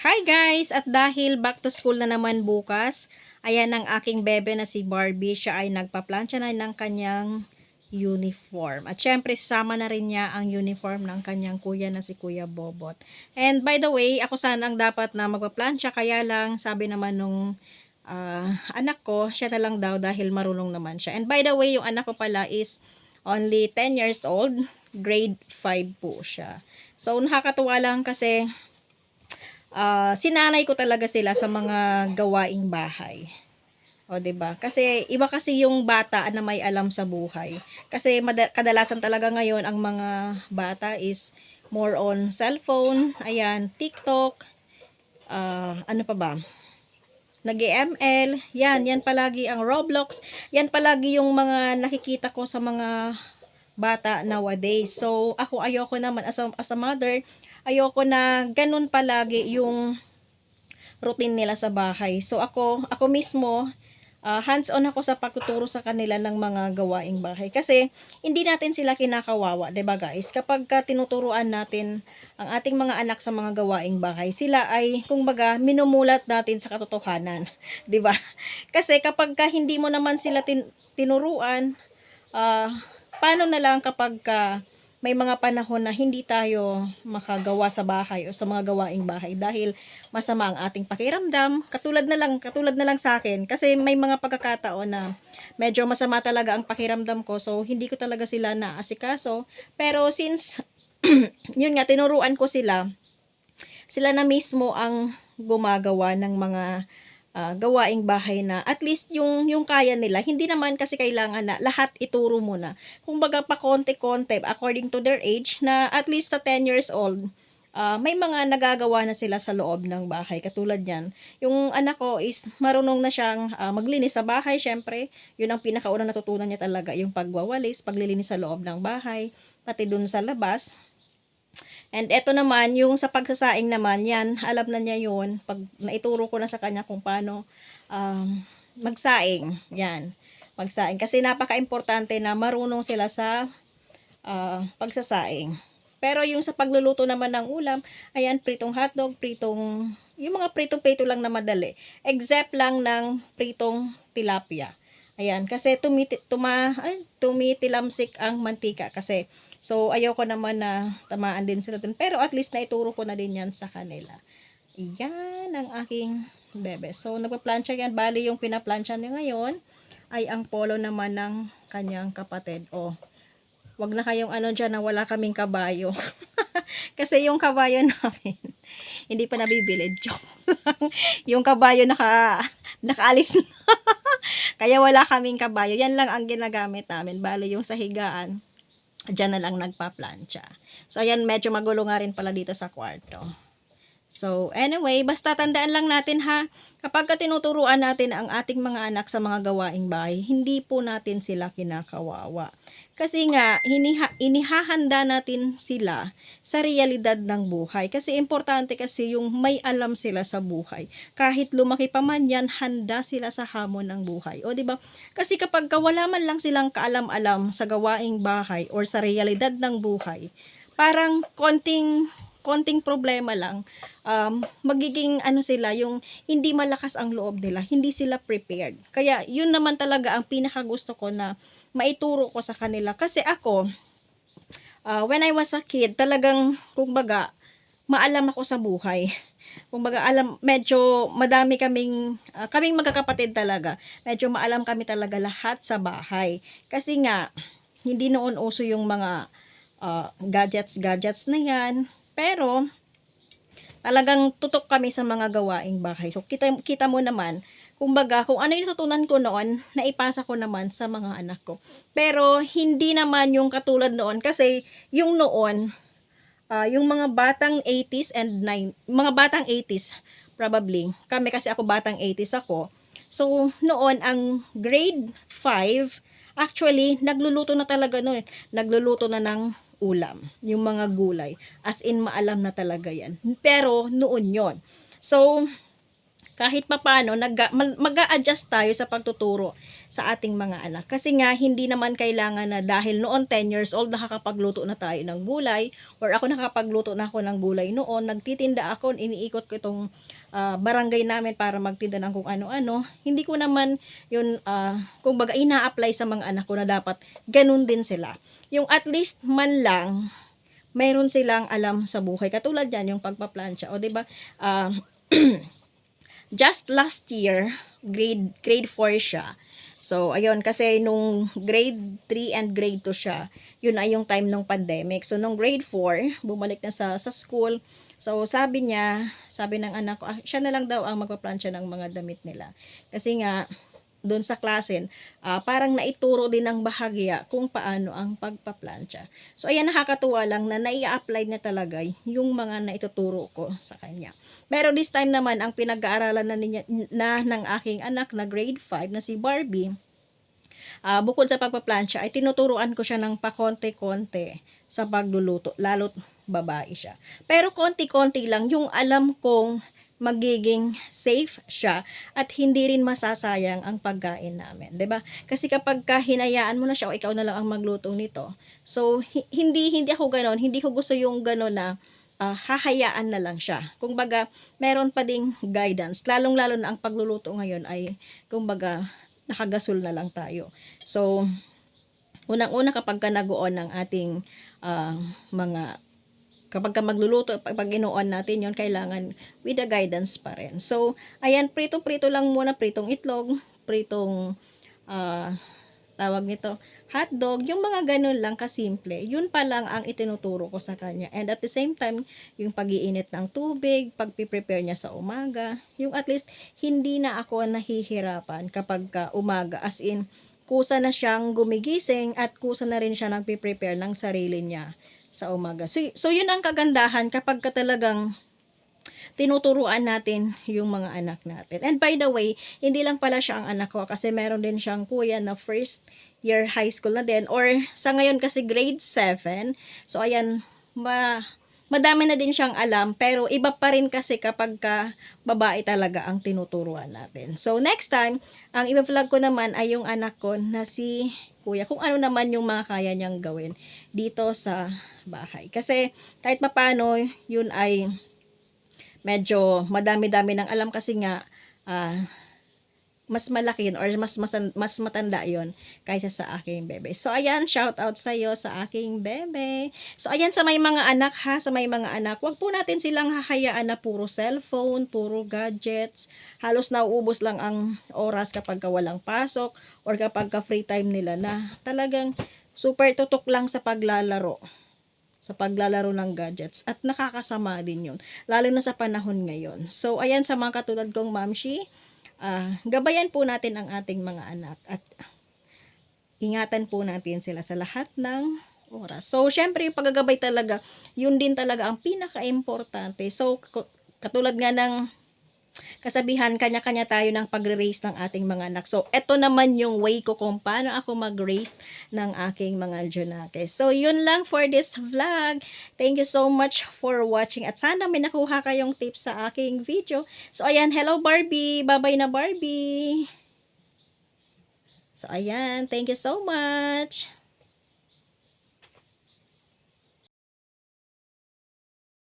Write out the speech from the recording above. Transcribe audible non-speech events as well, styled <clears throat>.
Hi guys! At dahil back to school na naman bukas, ayan ang aking bebe na si Barbie. Siya ay nagpa-plancha na ng kanyang uniform. At syempre, sama na rin niya ang uniform ng kanyang kuya na si Kuya Bobot. And by the way, ako sana ang dapat na magpa-plancha. Kaya lang, sabi naman nung ah, anak ko, siya na lang daw dahil marunong naman siya. And by the way, yung anak ko pala is only 10 years old. Grade 5 po siya. So, nakakatuwa lang kasi ah sinanay ko talaga sila sa mga gawaing bahay. O, ba? Kasi iba kasi yung bata na may alam sa buhay. Kasi kadalasan talaga ngayon ang mga bata is more on cellphone, ayan, TikTok, ah ano pa ba? nag-ML, yan, yan palagi ang Roblox, yan palagi yung mga nakikita ko sa mga bata nowadays. So, ako ayoko naman as a, as a mother, ayoko na ganun palagi yung routine nila sa bahay. So, ako, ako mismo, ah, hands-on ako sa pagtuturo sa kanila ng mga gawaing bahay. Kasi, hindi natin sila kinakawawa, 'di ba guys? Kapag ka tinuturuan natin ang ating mga anak sa mga gawaing bahay, sila ay, kumbaga, minumulat natin sa katotohanan, <laughs> 'di ba? Kasi kapag ka hindi mo naman sila tin- tinuruan, ah, paano na lang kapag ka may mga panahon na hindi tayo makagawa sa bahay o sa mga gawaing bahay dahil masama ang ating pakiramdam. Katulad na lang, katulad na lang sa akin kasi may mga pagkakataon na medyo masama talaga ang pakiramdam ko so hindi ko talaga sila naasikaso. Pero since <clears throat> yun nga tinuruan ko sila, sila na mismo ang gumagawa ng mga ah, gawaing bahay na at least yung yung kaya nila hindi naman kasi kailangan na lahat ituro mo na. Kumbaga pa konti-konti according to their age na at least sa 10 years old ah, may mga nagagawa na sila sa loob ng bahay. Katulad yan yung anak ko is marunong na siyang ah, maglinis sa bahay syempre. Yun ang pinakaunang natutunan niya talaga yung pagwawalis paglilinis sa loob ng bahay pati dun sa labas And eto naman, yung sa pagsasaing naman, yan, alam na niya yun. Pag naituro ko na sa kanya kung paano um, magsaing, yan, magsaing. Kasi napaka-importante na marunong sila sa ah, pagsasaing. Pero yung sa pagluluto naman ng ulam, ayan, pritong hotdog, pritong, yung mga pritong-prito lang na madali. Except lang ng pritong tilapia. Ayan, kasi tumiti, tuma, ay, tumitilamsik ang mantika kasi So, ayaw ko naman na tamaan din sila dun. Pero at least naituro ko na din yan sa kanila. Yan ang aking bebe. So, nagpa-plancha yan. Bali, yung pinaplansya niya ngayon ay ang polo naman ng kanyang kapatid. O, wag na kayong ano dyan na wala kaming kabayo. <laughs> Kasi yung kabayo <laughs> namin, hindi pa nabibili. Joke yung kabayo naka, nakaalis na. <laughs> Kaya wala kaming kabayo. Yan lang ang ginagamit namin. Bali, yung sa higaan, Diyan na lang nagpa-plancha. So, ayan, medyo magulo nga rin pala dito sa kwarto. So, anyway, basta tandaan lang natin ha, kapag ka tinuturuan natin ang ating mga anak sa mga gawaing bahay, hindi po natin sila kinakawawa. Kasi nga, hiniha, inihahanda natin sila sa realidad ng buhay. Kasi importante kasi yung may alam sila sa buhay. Kahit lumaki pa man yan, handa sila sa hamon ng buhay. O, ba? Kasi kapag ka wala man lang silang kaalam-alam sa gawaing bahay or sa realidad ng buhay, parang konting konting problema lang, um, magiging ano sila, yung hindi malakas ang loob nila, hindi sila prepared. Kaya yun naman talaga ang pinaka gusto ko na maituro ko sa kanila. Kasi ako, uh, when I was a kid, talagang, kumbaga, maalam ako sa buhay. Kumbaga, alam, medyo madami kaming, ah, kaming magkakapatid talaga. Medyo maalam kami talaga lahat sa bahay. Kasi nga, hindi noon uso yung mga ah, gadgets, gadgets na yan. Pero, talagang tutok kami sa mga gawaing bahay. So, kita, kita mo naman, kumbaga, kung ano yung natutunan ko noon, naipasa ko naman sa mga anak ko. Pero, hindi naman yung katulad noon. Kasi, yung noon, ah, yung mga batang 80s and 9, mga batang 80s, probably, kami kasi ako batang 80s ako. So, noon, ang grade 5, actually, nagluluto na talaga noon. Nagluluto na ng ulam, yung mga gulay. As in, maalam na talaga yan. Pero, noon yon So, kahit papano mag-a-adjust tayo sa pagtuturo sa ating mga anak. Kasi nga, hindi naman kailangan na dahil noon 10 years old nakakapagluto na tayo ng gulay or ako nakakapagluto na ako ng gulay noon, nagtitinda ako, iniikot ko itong ah, barangay namin para magtinda ng kung ano-ano. Hindi ko naman yun, uh, kung baga, ina-apply sa mga anak ko na dapat ganun din sila. Yung at least man lang, mayroon silang alam sa buhay. Katulad yan, yung pagpaplansya. O, di ba? Ah, <clears throat> just last year, grade grade 4 siya. So, ayun, kasi nung grade 3 and grade 2 siya, yun ay yung time ng pandemic. So, nung grade 4, bumalik na sa, sa school. So, sabi niya, sabi ng anak ko, ah, siya na lang daw ang magpaplansya ng mga damit nila. Kasi nga, doon sa klase, ah, parang naituro din ng bahagya kung paano ang pagpaplansya. So, ayan, nakakatuwa lang na nai-apply niya talaga yung mga naituturo ko sa kanya. Pero this time naman, ang pinag-aaralan na, niya, na ng aking anak na grade 5 na si Barbie, ah, bukod sa pagpaplansya, ay tinuturuan ko siya ng pakonte-konte sa pagluluto, lalo't babae siya. Pero konti-konti lang yung alam kong magiging safe siya at hindi rin masasayang ang pagkain namin, 'di ba? Kasi kapag ka hinayaan mo na siya o ikaw na lang ang magluto nito. So hi- hindi hindi ako ganoon, hindi ko gusto yung ganoon na ah, hahayaan na lang siya. Kung baga, meron pa ding guidance. Lalong-lalo na ang pagluluto ngayon ay, kung baga, nakagasol na lang tayo. So, unang-una kapag ka nagoon ng ating ah, mga kapag ka magluluto, pag inuon natin yon kailangan with the guidance pa rin. So, ayan, prito-prito lang muna, pritong itlog, pritong, ah, tawag nito, hotdog, yung mga ganun lang kasimple, yun pa lang ang itinuturo ko sa kanya. And at the same time, yung pag-iinit ng tubig, pag-prepare niya sa umaga, yung at least, hindi na ako nahihirapan kapag ka umaga, as in, kusa na siyang gumigising at kusa na rin siya nagpe-prepare ng sarili niya sa umaga. So, so yun ang kagandahan kapag ka talagang tinuturuan natin yung mga anak natin. And by the way, hindi lang pala siya ang anak ko kasi meron din siyang kuya na first year high school na din or sa ngayon kasi grade 7. So ayan, ma madami na din siyang alam pero iba pa rin kasi kapag ka babae talaga ang tinuturuan natin. So next time, ang i-vlog ko naman ay yung anak ko na si kuya kung ano naman yung mga kaya niyang gawin dito sa bahay. Kasi kahit mapano yun ay medyo madami-dami ng alam kasi nga ah, mas malaki yun or mas, mas, mas matanda yon kaysa sa aking bebe. So, ayan, shout out sa iyo sa aking bebe. So, ayan, sa may mga anak ha, sa may mga anak, wag po natin silang hahayaan na puro cellphone, puro gadgets. Halos nauubos lang ang oras kapag ka walang pasok or kapag ka free time nila na talagang super tutok lang sa paglalaro sa paglalaro ng gadgets at nakakasama din yun lalo na sa panahon ngayon so ayan sa mga katulad kong mamshi ah, gabayan po natin ang ating mga anak at ingatan po natin sila sa lahat ng oras. So, syempre, yung paggagabay talaga, yun din talaga ang pinaka-importante. So, katulad nga ng kasabihan, kanya-kanya tayo ng pagre-raise ng ating mga anak. So, eto naman yung way ko kung paano ako mag-raise ng aking mga Junake. So, yun lang for this vlog. Thank you so much for watching. At sana may nakuha kayong tips sa aking video. So, ayan. Hello, Barbie. Bye-bye na, Barbie. So, ayan. Thank you so much.